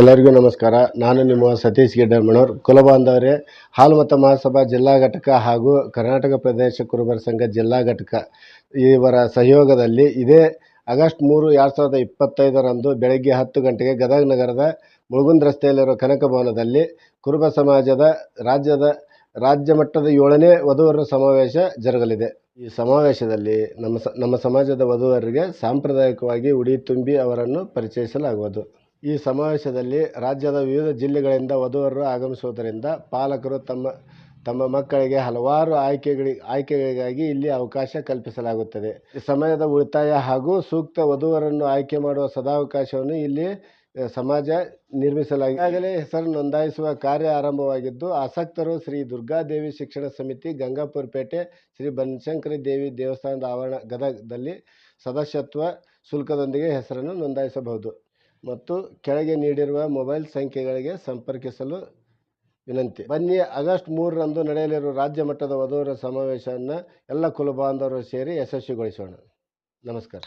ಎಲ್ಲರಿಗೂ ನಮಸ್ಕಾರ. ನಾನು ನಿಮ್ಮ ಸತೀಶ್ ಗಿಡ್ಡಮ್ಮನವ್ರು ಕುಲಬಾಂಧವರೇ ಹಾಲುಮತ ಮಹಾಸಭಾ ಜಿಲ್ಲಾ ಘಟಕ ಹಾಗೂ ಕರ್ನಾಟಕ ಪ್ರದೇಶ ಕುರುಬರ ಸಂಘ ಜಿಲ್ಲಾ ಘಟಕ ಇವರ ಸಹಯೋಗದಲ್ಲಿ ಇದೇ ಆಗಸ್ಟ್ ಮೂರು ಎರಡು ಸಾವಿರದ ಇಪ್ಪತ್ತೈದರಂದು ಬೆಳಗ್ಗೆ ಹತ್ತು ಗಂಟೆಗೆ ಗದಗ ನಗರದ ಮುಳುಗುಂದ್ ರಸ್ತೆಯಲ್ಲಿರುವ ಕನಕ ಭವನದಲ್ಲಿ ಕುರುಬ ಸಮಾಜದ ರಾಜ್ಯದ ರಾಜ್ಯ ಮಟ್ಟದ ಏಳನೇ ವಧುವರ ಸಮಾವೇಶ ಜರುಗಲಿದೆ. ಈ ಸಮಾವೇಶದಲ್ಲಿ ನಮ್ಮ ನಮ್ಮ ಸಮಾಜದ ವಧುವರಿಗೆ ಸಾಂಪ್ರದಾಯಿಕವಾಗಿ ಉಡಿ ತುಂಬಿ ಅವರನ್ನು ಪರಿಚಯಿಸಲಾಗುವುದು. ಈ ಸಮಾವೇಶದಲ್ಲಿ ರಾಜ್ಯದ ವಿವಿಧ ಜಿಲ್ಲೆಗಳಿಂದ ವಧುವರರು ಆಗಮಿಸುವುದರಿಂದ ಪಾಲಕರು ತಮ್ಮ ತಮ್ಮ ಮಕ್ಕಳಿಗೆ ಹಲವಾರು ಆಯ್ಕೆಗಳಿ, ಆಯ್ಕೆಗಳಿಗಾಗಿ ಇಲ್ಲಿ ಅವಕಾಶ ಕಲ್ಪಿಸಲಾಗುತ್ತದೆ. ಸಮಯದ ಉಳಿತಾಯ ಹಾಗೂ ಸೂಕ್ತ ವಧುವರನ್ನು ಆಯ್ಕೆ ಮಾಡುವ ಸದಾವಕಾಶವನ್ನು ಇಲ್ಲಿ ಸಮಾಜ ನಿರ್ಮಿಸಲಾಗಿದೆ. ಈಗಾಗಲೇ ಹೆಸರು ನೋಂದಾಯಿಸುವ ಕಾರ್ಯ ಆರಂಭವಾಗಿದ್ದು, ಆಸಕ್ತರು ಶ್ರೀ ದುರ್ಗಾದೇವಿ ಶಿಕ್ಷಣ ಸಮಿತಿ, ಗಂಗಾಪುರ ಪೇಟೆ, ಶ್ರೀ ಬನಶಂಕರಿ ದೇವಿ ದೇವಸ್ಥಾನದ ಆವರಣ ಗದಗದಲ್ಲಿ ಸದಸ್ಯತ್ವ ಶುಲ್ಕದೊಂದಿಗೆ ಹೆಸರನ್ನು ನೋಂದಾಯಿಸಬಹುದು. ಮತ್ತು ಕೆಳಗೆ ನೀಡಿರುವ ಮೊಬೈಲ್ ಸಂಖ್ಯೆಗಳಿಗೆ ಸಂಪರ್ಕಿಸಲು ವಿನಂತಿ. ಬನ್ನಿ, ಆಗಸ್ಟ್ ಮೂರರಂದು ನಡೆಯಲಿರುವ ರಾಜ್ಯ ಮಟ್ಟದ ವಧುವರ ಸಮಾವೇಶವನ್ನು ಎಲ್ಲ ಕುಲಬಾಂಧವರು ಸೇರಿ ಯಶಸ್ವಿಗೊಳಿಸೋಣ. ನಮಸ್ಕಾರ.